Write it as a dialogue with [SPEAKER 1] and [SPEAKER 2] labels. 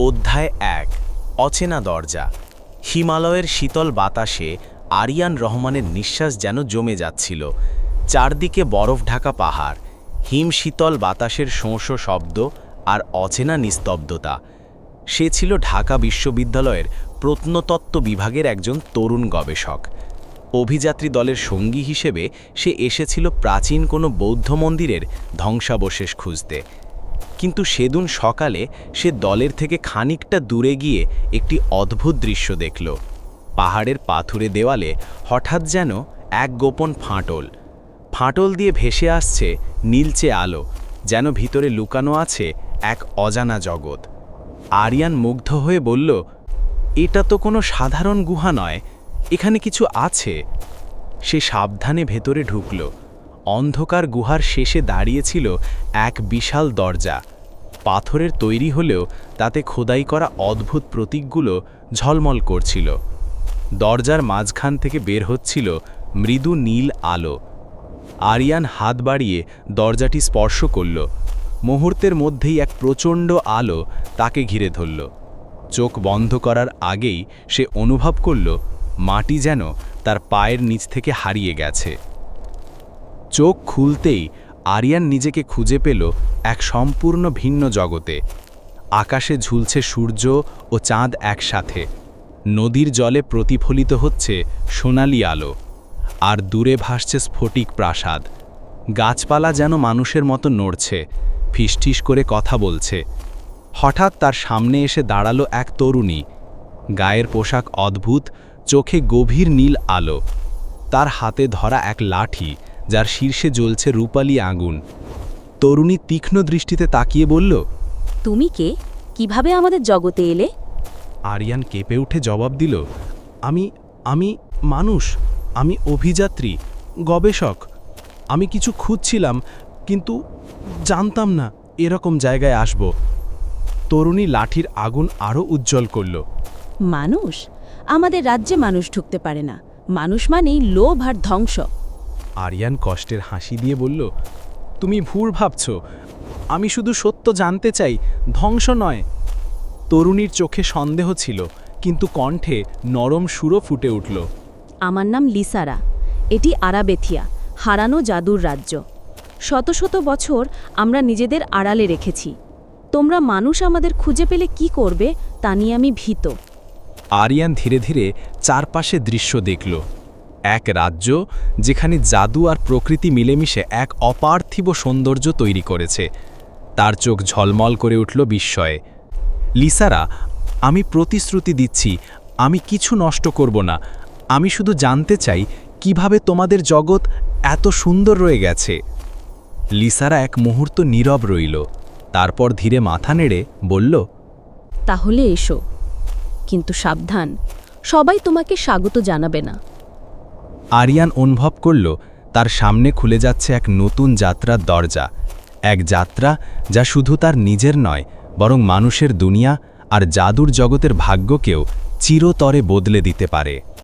[SPEAKER 1] অধ্যায় এক, অচেনা দরজা। হিমালয়ের শীতল বাতাসে আরিয়ান রহমানের নিঃশ্বাস যেন জমে যাচ্ছিল। চারদিকে বরফ ঢাকা পাহাড়, হিম শীতল বাতাসের শোঁসো শব্দ আর অচেনা নিস্তব্ধতা। সে ছিল ঢাকা বিশ্ববিদ্যালয়ের প্রত্নতত্ত্ব বিভাগের একজন তরুণ গবেষক। অভিযাত্রী দলের সঙ্গী হিসেবে সে এসেছিল প্রাচীন কোনো বৌদ্ধ মন্দিরের ধ্বংসাবশেষ খুঁজতে। কিন্তু সেদিন সকালে সে দলের থেকে খানিকটা দূরে গিয়ে একটি অদ্ভুত দৃশ্য দেখল। পাহাড়ের পাথুরে দেওয়ালে হঠাৎ যেন এক গোপন ফাটল। ফাটল দিয়ে ভেসে আসছে নীলচে আলো, যেন ভিতরে লুকানো আছে এক অজানা জগৎ। আরিয়ান মুগ্ধ হয়ে বলল, এটা তো কোনো সাধারণ গুহা নয়, এখানে কিছু আছে? সে সাবধানে ভেতরে ঢুকল। অন্ধকার গুহার শেষে দাঁড়িয়েছিল এক বিশাল দরজা। পাথরের তৈরি হলেও তাতে খোদাই করা অদ্ভুত প্রতীকগুলো ঝলমল করছিল। দরজার মাঝখান থেকে বের হচ্ছিল মৃদু নীল আলো। আরিয়ান হাত বাড়িয়ে দরজাটি স্পর্শ করল। মুহূর্তের মধ্যেই এক প্রচণ্ড আলো তাকে ঘিরে ধরল। চোখ বন্ধ করার আগেই সে অনুভব করল, মাটি যেন তার পায়ের নিচ থেকে হারিয়ে গেছে। চোখ খুলতেই আরিয়ান নিজেকে খুঁজে পেল এক সম্পূর্ণ ভিন্ন জগতে। আকাশে ঝুলছে সূর্য ও চাঁদ একসাথে। নদীর জলে প্রতিফলিত হচ্ছে সোনালি আলো। আর দূরে ভাসছে স্ফটিক প্রাসাদ। গাছপালা যেন মানুষের মতো নড়ছে ফিসঠিস করে কথা বলছে। হঠাৎ তার সামনে এসে দাঁড়াল এক তরুণী। গায়ের পোশাক অদ্ভুত, চোখে গভীর নীল আলো। তার হাতে ধরা এক লাঠি। যার শীর্ষে জ্বলছে রূপালি আগুন। তরুণী তীক্ষ্ণ দৃষ্টিতে তাকিয়ে বলল
[SPEAKER 2] তুমি কে? কীভাবে আমাদের জগতে এলে?
[SPEAKER 1] আরিয়ান কেঁপে উঠে জবাব দিল আমি আমি মানুষ আমি অভিযাত্রী গবেষক। আমি কিছু খুঁজছিলাম কিন্তু জানতাম না এরকম জায়গায় আসব। তরুণী লাঠির আগুন আরও উজ্জ্বল করল।
[SPEAKER 2] মানুষ? আমাদের রাজ্যে মানুষ ঢুকতে পারে না। মানুষ মানেই লোভ আর ধ্বংস।
[SPEAKER 1] আরিয়ান কষ্টের হাসি দিয়ে বলল তুমি ভুল ভাবছ। আমি শুধু সত্য জানতে চাই ধ্বংস নয়। তরুণীর চোখে সন্দেহ ছিল কিন্তু কণ্ঠে নরম সুরও ফুটে উঠল।
[SPEAKER 2] আমার নাম লিসারা। এটি আরাবেথিয়া হারানো জাদুর রাজ্য। শত শত বছর আমরা নিজেদের আড়ালে রেখেছি। তোমরা মানুষ আমাদের খুঁজে পেলে কি করবে তা নিয়ে আমি ভীত।
[SPEAKER 1] আরিয়ান ধীরে ধীরে চারপাশে দৃশ্য দেখল। এক রাজ্য যেখানে জাদু আর প্রকৃতি মিলেমিশে এক অপার্থিব সৌন্দর্য তৈরি করেছে। তার চোখ ঝলমল করে উঠল বিস্ময়ে। লিসারা, আমি প্রতিশ্রুতি দিচ্ছি, আমি কিছু নষ্ট করব না। আমি শুধু জানতে চাই, কীভাবে তোমাদের জগৎ এত সুন্দর রয়ে গেছে? লিসারা এক মুহূর্ত নীরব রইল, তারপর ধীরে মাথা নেড়ে বলল,
[SPEAKER 2] তাহলে এসো। কিন্তু সাবধান, সবাই তোমাকে স্বাগত জানাবে না।
[SPEAKER 1] আরিয়ান অনুভব করল, তার সামনে খুলে যাচ্ছে এক নতুন যাত্রার দরজা। এক যাত্রা যা শুধু তার নিজের নয়, বরং মানুষের দুনিয়া আর জাদুর জগতের ভাগ্যকেও চিরতরে বদলে দিতে পারে।